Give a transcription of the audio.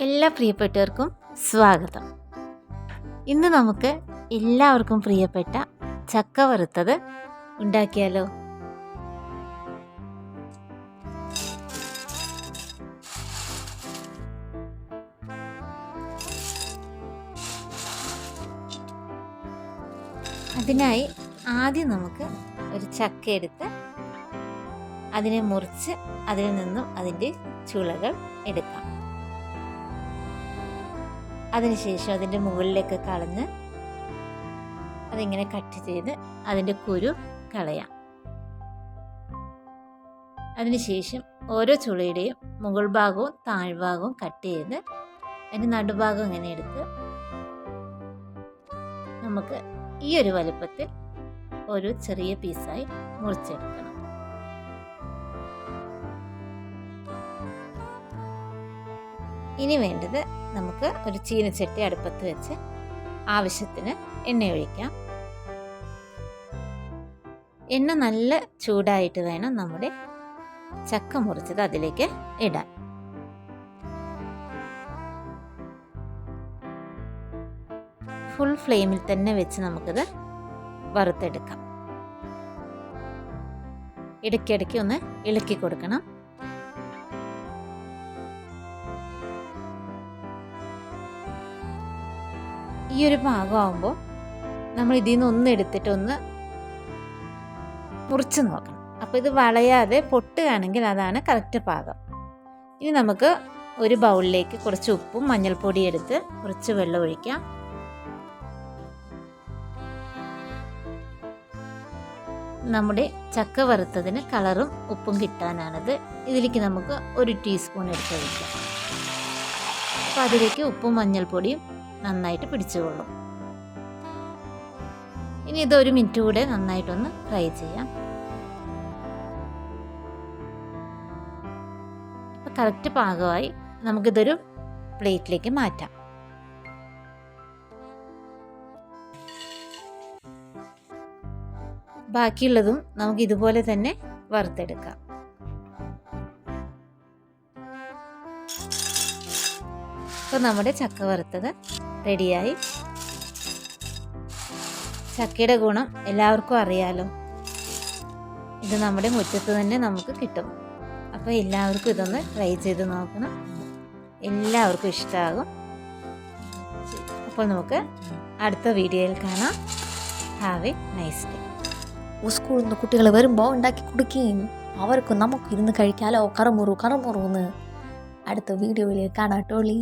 എല്ലാ പ്രിയപ്പെട്ടവർക്കും സ്വാഗതം. ഇന്ന് നമുക്ക് എല്ലാവർക്കും പ്രിയപ്പെട്ട ചക്ക വറുത്തത് ഉണ്ടാക്കിയാലോ? അതിനായി ആദ്യം നമുക്ക് ഒരു ചക്ക എടുത്ത് അതിനെ മുറിച്ച് അതിൽ നിന്നും അതിന്റെ ചുളകൾ എടുക്കാം. അതിനുശേഷം അതിന്റെ മുകളിലേക്ക് കളഞ്ഞ് അതിങ്ങനെ കട്ട് ചെയ്ത് അതിന്റെ കുരു കളയാം. അതിനുശേഷം ഓരോ ചുളിയുടെയും മുകൾ ഭാഗവും താഴ്ഭാഗവും കട്ട് ചെയ്ത് അതിന്റെ നടുഭാഗം ഇങ്ങനെ എടുത്ത് നമുക്ക് ഈ ഒരു വലുപ്പത്തിൽ ഒരു ചെറിയ പീസായി മുറിച്ചെടുക്കണം. ഇനി വേണ്ടത് നമുക്ക് ഒരു ചീനച്ചട്ടി അടുപ്പത്ത് വെച്ച് ആവശ്യത്തിന് എണ്ണ ഒഴിക്കാം. എണ്ണ നല്ല ചൂടായിട്ട് വേണം നമ്മുടെ ചക്ക മുറിച്ചത് അതിലേക്ക് ഇടാൻ. ഫുൾ ഫ്ലെയിമിൽ തന്നെ വെച്ച് നമുക്കത് വറുത്തെടുക്കാം. ഇടയ്ക്കിടയ്ക്ക് ഒന്ന് ഇളക്കി കൊടുക്കണം. ഈ ഒരു ഭാഗമാകുമ്പോൾ നമ്മൾ ഇതിൽ നിന്ന് ഒന്ന് എടുത്തിട്ടൊന്ന് മുറിച്ച് നോക്കണം. അപ്പോൾ ഇത് വളയാതെ പൊട്ടുകയാണെങ്കിൽ അതാണ് കറക്റ്റ് പാകം. ഇനി നമുക്ക് ഒരു ബൗളിലേക്ക് കുറച്ച് ഉപ്പും മഞ്ഞൾപ്പൊടി എടുത്ത് കുറച്ച് വെള്ളം ഒഴിക്കാം. നമ്മുടെ ചക്ക വറുത്തതിന് കളറും ഉപ്പും കിട്ടാനാണിത്. ഇതിലേക്ക് നമുക്ക് ഒരു ടീസ്പൂൺ എടുത്ത് ഒഴിക്കാം. അപ്പോൾ അതിലേക്ക് ഉപ്പും മഞ്ഞൾപ്പൊടിയും നന്നായിട്ട് പിടിച്ചുകൊള്ളും ഇനി ഇത് ഒരു മിനിറ്റ് കൂടെ നന്നായിട്ടൊന്ന് ഫ്രൈ ചെയ്യാം. കറക്റ്റ് പാകമായി നമുക്കിതൊരു പ്ലേറ്റിലേക്ക് മാറ്റാം. ബാക്കിയുള്ളതും നമുക്ക് ഇതുപോലെ തന്നെ വറുത്തെടുക്കാം. അപ്പോൾ നമ്മുടെ ചക്ക വറുത്തത് റെഡിയായി. ചക്കയുടെ ഗുണം എല്ലാവർക്കും അറിയാലോ. ഇത് നമ്മുടെ മുറ്റത്ത് തന്നെ നമുക്ക് കിട്ടും. അപ്പോൾ എല്ലാവർക്കും ഇതൊന്ന് ട്രൈ ചെയ്ത് നോക്കണം. എല്ലാവർക്കും ഇഷ്ടമാകും അപ്പോൾ നമുക്ക് അടുത്ത വീഡിയോയിൽ കാണാം. ഹാവ് എ നൈസ് ഡേ സ്കൂളിൽ നിന്ന് കുട്ടികൾ വരുമ്പോൾ ഉണ്ടാക്കി കൊടുക്കുകയും അവർക്കും നമുക്ക് ഇരുന്ന് കഴിക്കാലോ. കറമുറു കറമുറു എന്ന് അടുത്ത വീഡിയോയിൽ കാണാട്ടോളി